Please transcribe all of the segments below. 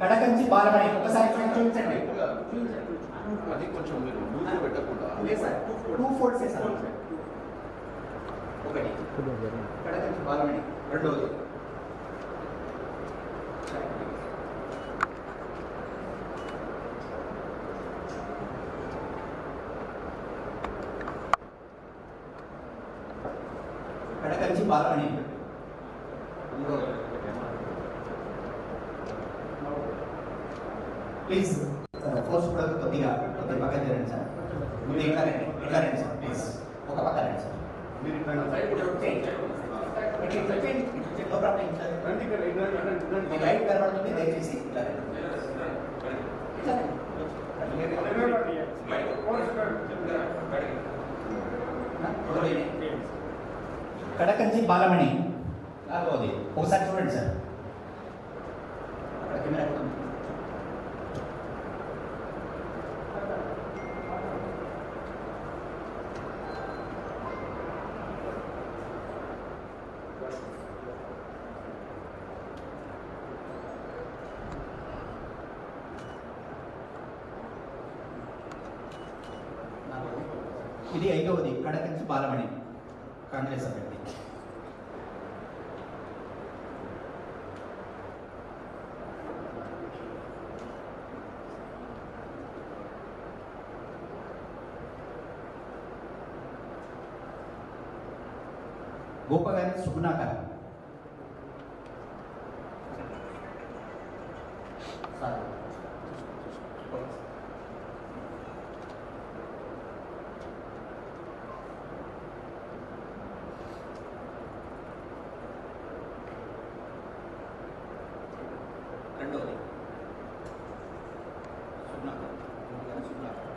కడకంచి బాలమణి ఒకసారి చూడండి, చూపించండి అది కొంచెం మీరు లూజ్గా పెట్టకుండా లేదు సార్ టూ ఫోర్స్ సార్ ఒకటి కడకంచి బాలమణి రెండవది కడకంచి బాలమణి ప్లీజ్ ఫోర్స్ కూడా కొద్దిగా కొద్దిగా పక్కన జరగండి సార్ ముందు ఇట్లా రండి ఇట్లా రండి సార్ ప్లీజ్ ఒక పక్క రండి సార్ మీరు ఇట్లా ఇట్లా చేయండి. ఇట్లా ఇట్లా చేయండి. ఇట్లా చేయండి. No problem. ఇట్లా రండి. రండి ఇక్కడ ఇక్కడ ఇక్కడ ఇక్కడ మీకు లైట్ కనబడుతుంది దయచేసి ఇట్లా రండి. ఇట్లా రండి. ఆ, మొదలైనవి. కడకంచి బాలమణి నాలుగవది ఒకసారి చూడండి సార్ ఇది ఐదవది కడకంచి బాలమణి కాంగ్రెస్ అభ్యర్థి. గోపగారి సుగుణాకర్ సార్ రెండవది Sugunakar Gopagari Sugunakar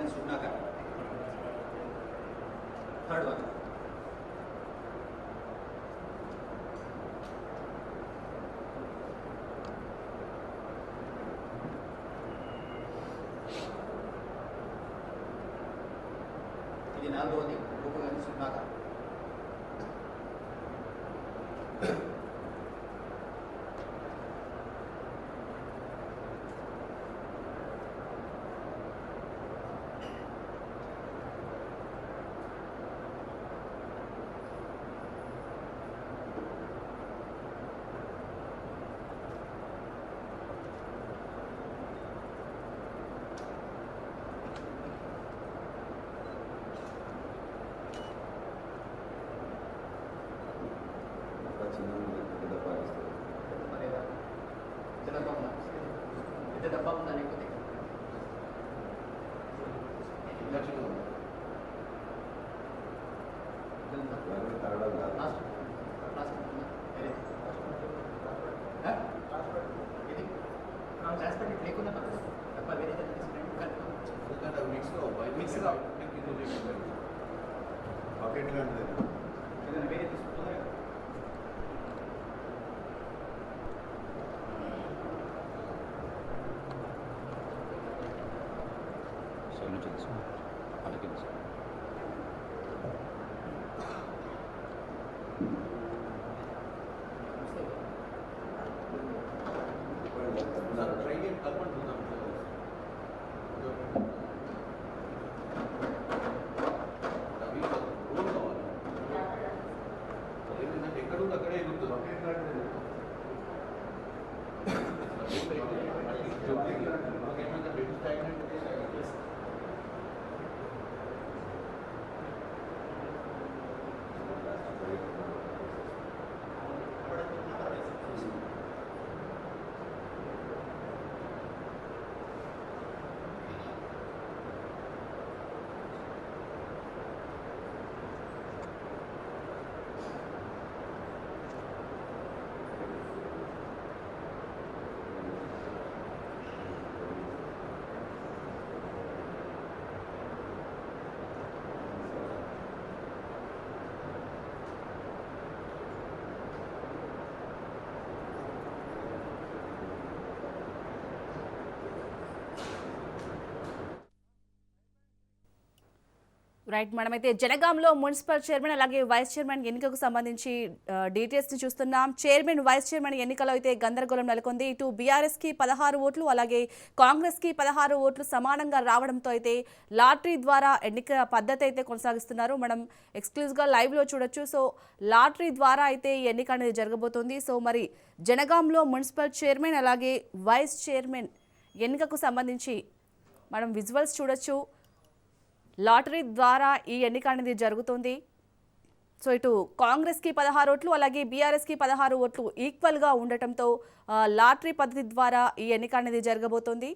Gopagari Sugunakar third one pocket లాంటిది ఏదైనా వేరే తీసుకుంటుందా రైట్ మనమైతే జనగాంలో మున్సిపల్ చైర్మన్ అలాగే వైస్ చైర్మన్ ఎన్నికకు సంబంధించి డీటెయిల్స్ని డీటెయిల్స్ని చూస్తున్నాం. చైర్మన్ వైస్ చైర్మన్ ఎన్నికలో అయితే గందరగోళం నెలకొంది. ఇటు బీఆర్ఎస్కి పదహారు ఓట్లు అలాగే కాంగ్రెస్కి పదహారు ఓట్లు సమానంగా రావడంతో అయితే లాటరీ ద్వారా ఎన్నిక పద్ధతి అయితే కొనసాగిస్తున్నారు. మనం ఎక్స్క్లూజివ్గా లైవ్లో చూడొచ్చు. సో లాటరీ ద్వారా అయితే ఈ ఎన్నిక అనేది జరగబోతోంది. సో మరి జనగాంలో మున్సిపల్ చైర్మన్ అలాగే వైస్ చైర్మన్ ఎన్నికకు సంబంధించి మనం విజువల్స్ చూడొచ్చు. లాటరీ ద్వారా ఈ ఎన్నిక అనేది జరుగుతుంది. సో ఇటు కాంగ్రెస్కి పదహారు ఓట్లు అలాగే బీఆర్ఎస్కి పదహారు ఓట్లు ఈక్వల్గా ఉండటంతో లాటరీ పద్ధతి ద్వారా ఈ ఎన్నిక అనేది జరగబోతోంది.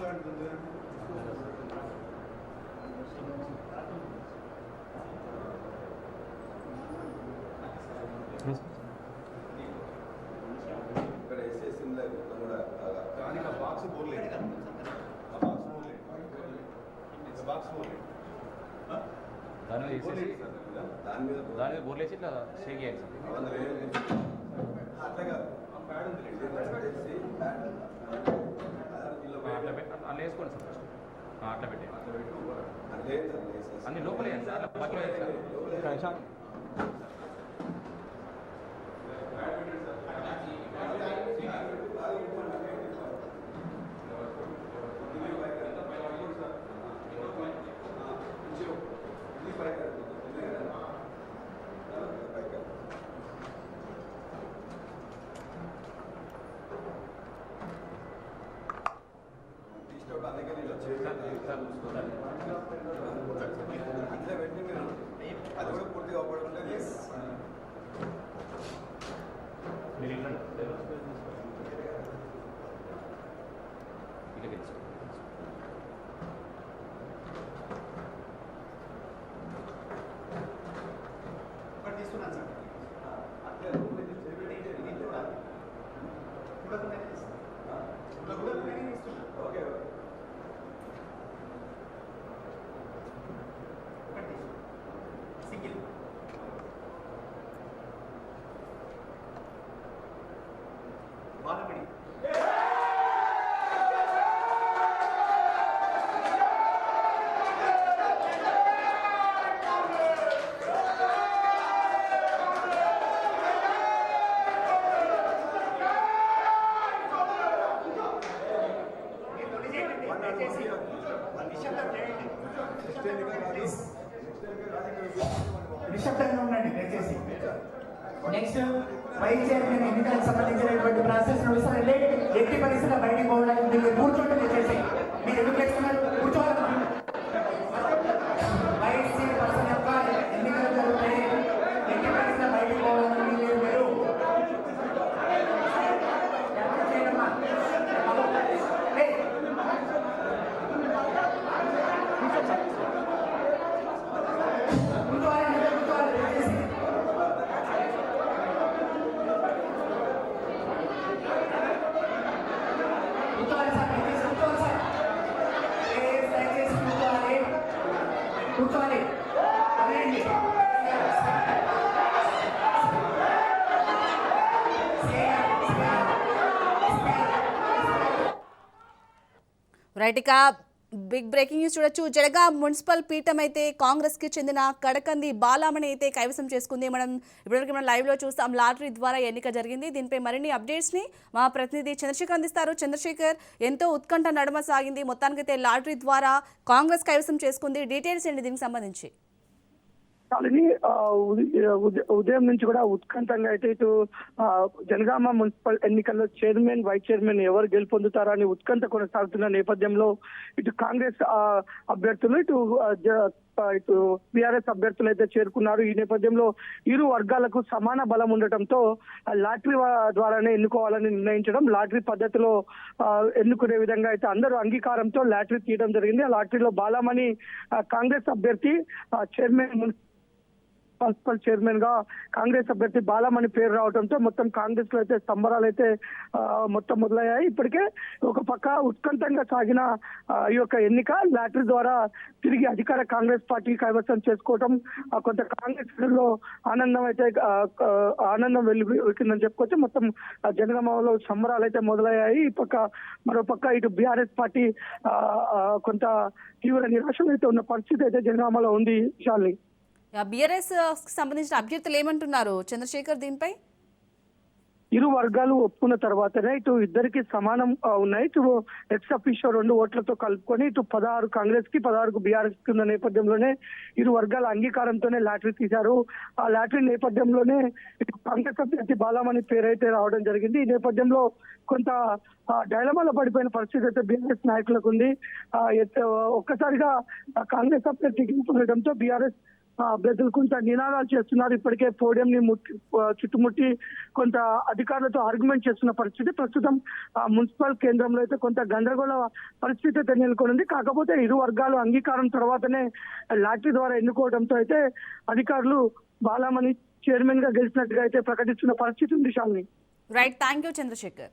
లాంటిది ఇక్కడ వేసేసి మొత్తం కూడా దానికి ఆ బాక్స్ బోర్లేదు ఆ బాక్స్ బోర్లేదు బాక్స్ బోర్లేదు దాని మీద వేసేసి దాని మీద దాని మీద బోర్లేసి ఇట్లా షేక్ చేయాలి. సార్ వంద వేలు అట్లా కాదు. ఆ ప్యాడ్ ఉంది. ప్యాడ్ అట్లా వేసుకోండి సార్ ఫస్ట్. అట్లా పెట్టి. అన్ని లోపలే పక్కన సార్. నిశ్శబ్దంగా ఉండండి దయచేసి. నెక్స్ట్ వైస్ చైర్మన్ ఎన్నికలకు సంబంధించినటువంటి ప్రాసెస్ నడుస్తుంది ఎట్టి పరిస్థితుల్లో బయటికి పోవడానికి మీరు రైట్ ఇక బిగ్ బ్రేకింగ్ న్యూస్ చూడొచ్చు. జడగా మున్సిపల్ పీఠం అయితే కాంగ్రెస్కి చెందిన కడకంది బాలామణి అయితే కైవసం చేసుకుంది. మనం ఇప్పటివరకు మనం లైవ్లో చూస్తాం. లాటరీ ద్వారా ఎన్నిక జరిగింది. దీనిపై మరిన్ని అప్డేట్స్ని మా ప్రతినిధి చంద్రశేఖర్ అందిస్తారు. చంద్రశేఖర్ ఎంతో ఉత్కంఠ నడమ సాగింది. మొత్తానికైతే లాటరీ ద్వారా కాంగ్రెస్ కైవసం చేసుకుంది. డీటెయిల్స్ ఏంటి దీనికి సంబంధించి? శాలిని ఆ, ఉదయం నుంచి కూడా ఉత్కంఠంగా అయితే ఇటు జనగామ మున్సిపల్ ఎన్నికల్లో చైర్మన్ వైస్ చైర్మన్ ఎవరు గెలుపొందుతారా అని ఉత్కంఠ కొనసాగుతున్న నేపథ్యంలో ఇటు కాంగ్రెస్ ఆ, అభ్యర్థులు ఇటు ఇటు బీఆర్ఎస్ అభ్యర్థులు అయితే చేరుకున్నారు. ఈ నేపథ్యంలో ఇరు వర్గాలకు సమాన బలం ఉండటంతో లాటరీ ద్వారానే ఎన్నుకోవాలని నిర్ణయించడం లాటరీ పద్ధతిలో ఎన్నుకునే విధంగా అయితే అందరూ అంగీకారంతో లాటరీ తీయడం జరిగింది. ఆ లాటరీలో బాలమణి కాంగ్రెస్ అభ్యర్థి ఆ, చైర్మన్ మున్- మున్సిపల్ చైర్మన్గా కాంగ్రెస్ అభ్యర్థి బాలమణి పేరు రావడంతో మొత్తం కాంగ్రెస్లో అయితే స్తంభరాలు అయితే మొత్తం మొదలయ్యాయి. ఇప్పటికే ఒక పక్క ఉత్కంఠంగా సాగిన ఈ యొక్క ఎన్నిక లాటరీ ద్వారా తిరిగి అధికార కాంగ్రెస్ పార్టీ కైవసం చేసుకోవటం కొంత కాంగ్రెస్లో ఆనందం అయితే ఆనందం వెళ్ళి వెళ్తుందని చెప్పుకోవచ్చు. మొత్తం జనగామలో సంబరాలు అయితే మొదలయ్యాయి. ఈ పక్క మరో పక్క ఇటు బీఆర్ఎస్ పార్టీ కొంత తీవ్ర నిరాశలో అయితే ఉన్న పరిస్థితి అయితే జనగామలో ఉంది. శాలిని బీఆర్ఎస్ సంబంధించిన అభ్యర్థులు ఏమంటున్నారు? చంద్రశేఖర్ దీనిపై? ఇరు వర్గాలు ఒప్పుకున్న తర్వాతనే ఇటు ఇద్దరికి సమానం ఉన్నాయి. ఇటు ఎక్స్ అఫీషియో రెండు ఓట్లతో కలుపుకొని ఇటు పదహారు కాంగ్రెస్కి పదహారు బీఆర్ఎస్కి ఉన్న నేపథ్యంలోనే ఇరు వర్గాల అంగీకారంతోనే లాటరీ తీశారు. ఆ లాటరీ నేపథ్యంలోనే ఇటు కాంగ్రెస్ అభ్యర్థి బాలమణి పేరైతే రావడం జరిగింది. ఈ నేపథ్యంలో కొంత డైలమాలో పడిపోయిన పరిస్థితి అయితే బీఆర్ఎస్ నాయకులకు ఉంది. ఆ, ఒక్కసారిగా కాంగ్రెస్ అభ్యర్థి గెలుపడంతో బీఆర్ఎస్ ఆ, అభ్యర్థులు కొంత నినాదాలు చేస్తున్నారు. ఇప్పటికే పోడియం ని చుట్టుముట్టి కొంత అధికారులతో ఆర్గ్యుమెంట్ చేస్తున్న పరిస్థితి. ప్రస్తుతం ఆ, మున్సిపల్ కేంద్రంలో అయితే కొంత గందరగోళ పరిస్థితి అయితే నెలకొనింది. కాకపోతే ఇరు వర్గాలు అంగీకారం తర్వాతనే లాటరీ ద్వారా ఎన్నుకోవడంతో అయితే అధికారులు బాలామణి చైర్మన్గా గెలిచినట్టుగా అయితే ప్రకటిస్తున్న పరిస్థితి ఉంది Shalini. Right thank you Chandrashekar.